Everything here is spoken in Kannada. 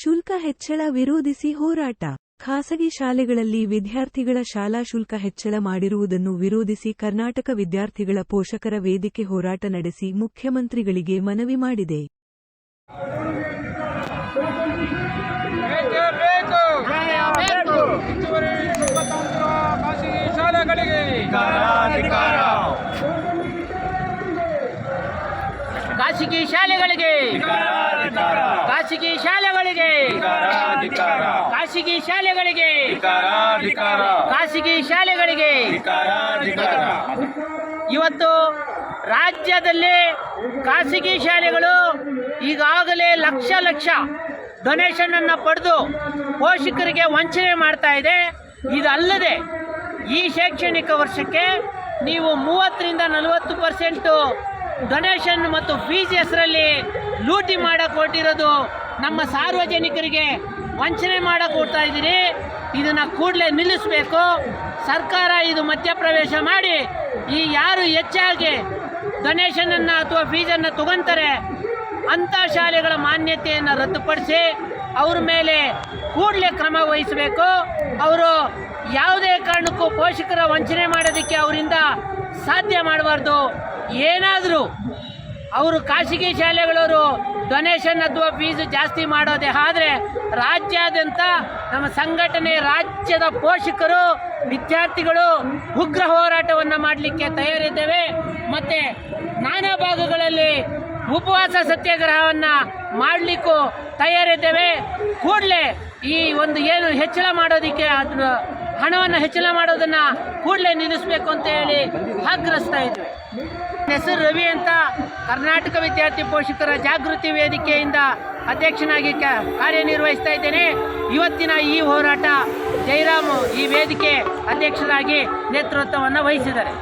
ಶುಲ್ಕ ಹೆಚ್ಚಳ ವಿರೋಧಿಸಿ ಹೋರಾಟ. ಖಾಸಗಿ ಶಾಲೆಗಳಲ್ಲಿ ವಿದ್ಯಾರ್ಥಿಗಳ ಶಾಲಾ ಶುಲ್ಕ ಹೆಚ್ಚಳ ಮಾಡಿರುವುದನ್ನು ವಿರೋಧಿಸಿ ಕರ್ನಾಟಕ ವಿದ್ಯಾರ್ಥಿಗಳ ಪೋಷಕರ ವೇದಿಕೆ ಹೋರಾಟ ನಡೆಸಿ ಮುಖ್ಯಮಂತ್ರಿಗಳಿಗೆ ಮನವಿ ಮಾಡಿದೆ. ಖಾಸಗಿ ಶಾಲೆಗಳಿಗೆ ಖಾಸಗಿ ಶಾಲೆಗಳಿಗೆ ಖಾಸಗಿ ಶಾಲೆಗಳಿಗೆ ಖಾಸಗಿ ಶಾಲೆಗಳಿಗೆ. ಖಾಸಗಿ ಶಾಲೆಗಳಿಗೆ. ಇವತ್ತು ರಾಜ್ಯದಲ್ಲಿ ಖಾಸಗಿ ಶಾಲೆಗಳು ಈಗಾಗಲೇ ಲಕ್ಷ ಲಕ್ಷ ಡೊನೇಷನ್ ಅನ್ನು ಪಡೆದು ಪೋಷಕರಿಗೆ ವಂಚನೆ ಮಾಡ್ತಾ ಇದೆ. ಇದಲ್ಲದೆ ಈ ಶೈಕ್ಷಣಿಕ ವರ್ಷಕ್ಕೆ ನೀವು ಮೂವತ್ತರಿಂದ ನಲವತ್ತು ಪರ್ಸೆಂಟು ಡೊನೇಷನ್ ಮತ್ತು ಫೀಸ್ ಹೆಸರಲ್ಲಿ ಲೂಟಿ ಮಾಡಕ್ಕೆ ಹೊರಟಿರೋದು ನಮ್ಮ ಸಾರ್ವಜನಿಕರಿಗೆ ವಂಚನೆ ಮಾಡಕ್ಕೆ ಹೋಗ್ತಾ ಇದ್ದೀರಿ. ಇದನ್ನು ಕೂಡಲೇ ನಿಲ್ಲಿಸಬೇಕು. ಸರ್ಕಾರ ಇದು ಮಧ್ಯಪ್ರವೇಶ ಮಾಡಿ, ಈ ಯಾರು ಹೆಚ್ಚಾಗಿ ಡೊನೇಷನನ್ನು ಅಥವಾ ಫೀಸನ್ನು ತಗೊಂತಾರೆ, ಅಂಥ ಶಾಲೆಗಳ ಮಾನ್ಯತೆಯನ್ನು ರದ್ದುಪಡಿಸಿ ಅವ್ರ ಮೇಲೆ ಕೂಡಲೇ ಕ್ರಮ ವಹಿಸಬೇಕು. ಅವರು ಯಾವುದೇ ಕಾರಣಕ್ಕೂ ಪೋಷಕರ ವಂಚನೆ ಮಾಡೋದಕ್ಕೆ ಅವರಿಂದ ಸಾಧ್ಯ ಮಾಡಬಾರ್ದು. ಏನಾದರೂ ಅವರು ಖಾಸಗಿ ಶಾಲೆಗಳವರು ಡೊನೇಷನ್ ಅಥವಾ ಫೀಸು ಜಾಸ್ತಿ ಮಾಡೋದೇ. ಆದರೆ ರಾಜ್ಯಾದ್ಯಂತ ನಮ್ಮ ಸಂಘಟನೆ ರಾಜ್ಯದ ಪೋಷಕರು, ವಿದ್ಯಾರ್ಥಿಗಳು ಉಗ್ರ ಹೋರಾಟವನ್ನು ಮಾಡಲಿಕ್ಕೆ ತಯಾರಿದ್ದೇವೆ. ಮತ್ತು ನಾನಾ ಭಾಗಗಳಲ್ಲಿ ಉಪವಾಸ ಸತ್ಯಾಗ್ರಹವನ್ನು ಮಾಡಲಿಕ್ಕೂ ತಯಾರಿದ್ದೇವೆ. ಕೂಡಲೇ ಈ ಒಂದು ಏನು ಹೆಚ್ಚಳ ಮಾಡೋದಕ್ಕೆ ಅದನ್ನ ಹಣವನ್ನು ಹೆಚ್ಚಳ ಮಾಡೋದನ್ನು ಕೂಡಲೇ ನಿಲ್ಲಿಸಬೇಕು ಅಂತ ಹೇಳಿ ಆಗ್ರಹಿಸ್ತಾ ನನ್ನ ಹೆಸರು ರವಿ ಅಂತ ಕರ್ನಾಟಕ ವಿದ್ಯಾರ್ಥಿ ಪೋಷಕರ ಜಾಗೃತಿ ವೇದಿಕೆಯಿಂದ ಅಧ್ಯಕ್ಷನಾಗಿ ಕಾರ್ಯನಿರ್ವಹಿಸ್ತಾ ಇದ್ದೇನೆ. ಇವತ್ತಿನ ಈ ಹೋರಾಟ ಜೈರಾಮ್ ಈ ವೇದಿಕೆ ಅಧ್ಯಕ್ಷರಾಗಿ ನೇತೃತ್ವವನ್ನು ವಹಿಸಿದ್ದಾರೆ.